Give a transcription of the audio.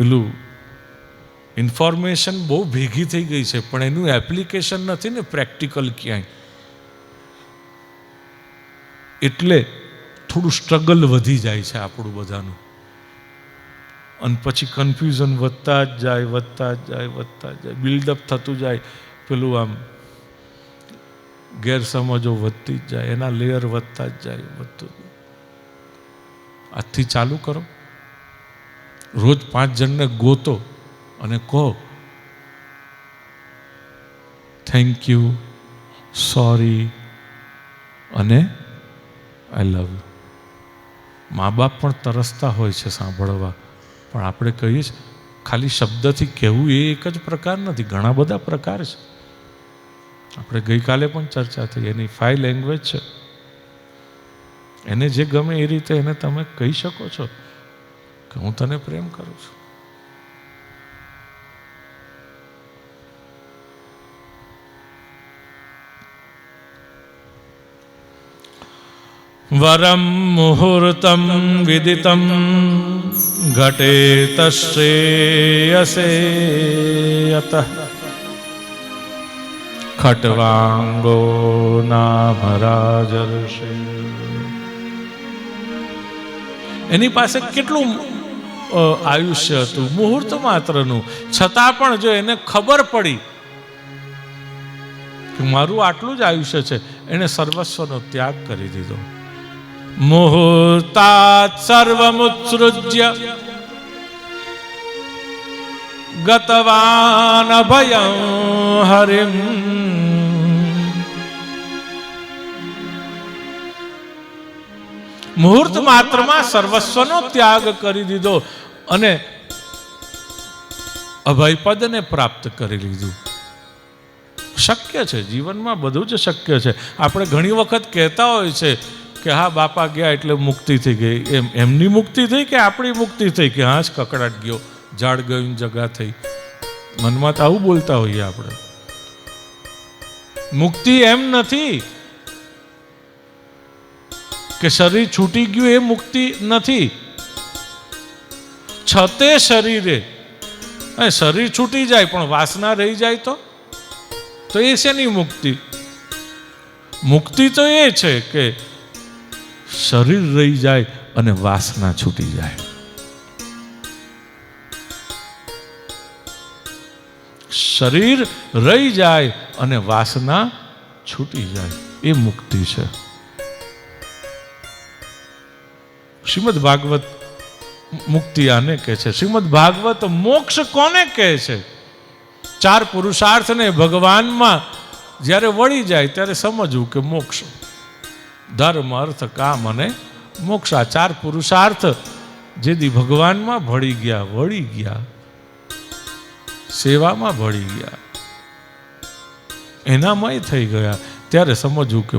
પેલું ઇન્ફોર્મેશન બહુ ભેગી થઈ ગઈ છે, પણ એનું એપ્લિકેશન નથી ને પ્રેક્ટિકલ ક્યાંય. એટલે થોડું સ્ટ્રગલ વધી જાય છે આપણું બધાનું. અને પછી કન્ફ્યુઝન વધતા જ જાય, વધતા જ જાય, વધતા જ જાય બિલ્ડઅપ થતું જાય. પેલું આમ ગેરસમજો વધતી જ જાય, એના લેયર વધતા જ જાય, વધતું. આજથી ચાલુ કરો. રોજ પાંચ જણને ગોતો અને કહો થેન્ક યુ સોરી અને આઈ લવ યુ મા બાપ પણ તરસતા હોય છે સાંભળવા, પણ આપણે કહીએ છીએ, ખાલી શબ્દથી કહેવું એ એક જ પ્રકાર નથી, ઘણા બધા પ્રકાર છે. આપણે ગઈકાલે પણ ચર્ચા થઈ, એની ફાઇવ લેંગ્વેજ છે. એને જે ગમે એ રીતે એને તમે કહી શકો છો. કે હું તને પ્રેમ કરું છું વરમ વિદિતમ ઘટે તશ્રેયસે યત ખટવાંગો નામરાજર્ષે એની પાસે કેટલું આયુષ્ય હતું, મુહૂર્ત માત્રનું. છતાં પણ જો એને ખબર પડી કે મારું આટલું જ આયુષ્ય છે, એણે સર્વસ્વનો ત્યાગ કરી દીધો. મુહૂર્તાત સર્વમુત્સૃજ્ય. ગતવાન ભયં હરિમ. મુહૂર્ત માત્રમાં સર્વસ્વનો ત્યાગ કરી દીધો અને અભયપદને પ્રાપ્ત કરી લીધું. શક્ય છે, જીવનમાં બધું જ શક્ય છે. આપણે ઘણી વખત કહેતા હોય છે કે હા, બાપા ગયા એટલે મુક્તિ થઈ ગઈ. એમ, એમની મુક્તિ થઈ કે આપણી મુક્તિ થઈ કે હા કકડાટ ગયો, ઝાડ ગયું, જગા થઈ. મનમાં તો આવું બોલતા હોઈએ આપણે. મુક્તિ એમ નથી કે શરીર છૂટી ગયું એ મુક્તિ નથી. છતે શરીરે. શરીર છૂટી જાય, પણ વાસના રહી જાય તો? તો એ શેની મુક્તિ? મુક્તિ તો એ છે કે શરીર રહી જાય અને વાસના છૂટી જાય. શરીર રહી જાય અને વાસના છૂટી જાય. એ મુક્તિ છે. શ્રીમદ ભાગવત મુક્તિ આને કહે છે? શ્રીમદ ભાગવત મોક્ષ કોને કહે છે? ચાર પુરુષાર્થને ભગવાનમાં જ્યારે વળી જાય ત્યારે સમજવું કે મોક્ષ. ધર્મ, અર્થ, કામ અને મોક્ષ આ ચાર પુરુષાર્થ જેથી ભગવાનમાં ભળી ગયા, વળી ગયા, સેવામાં ભળી ગયા, એનામય થઈ ગયા. ત્યારે સમજવું કે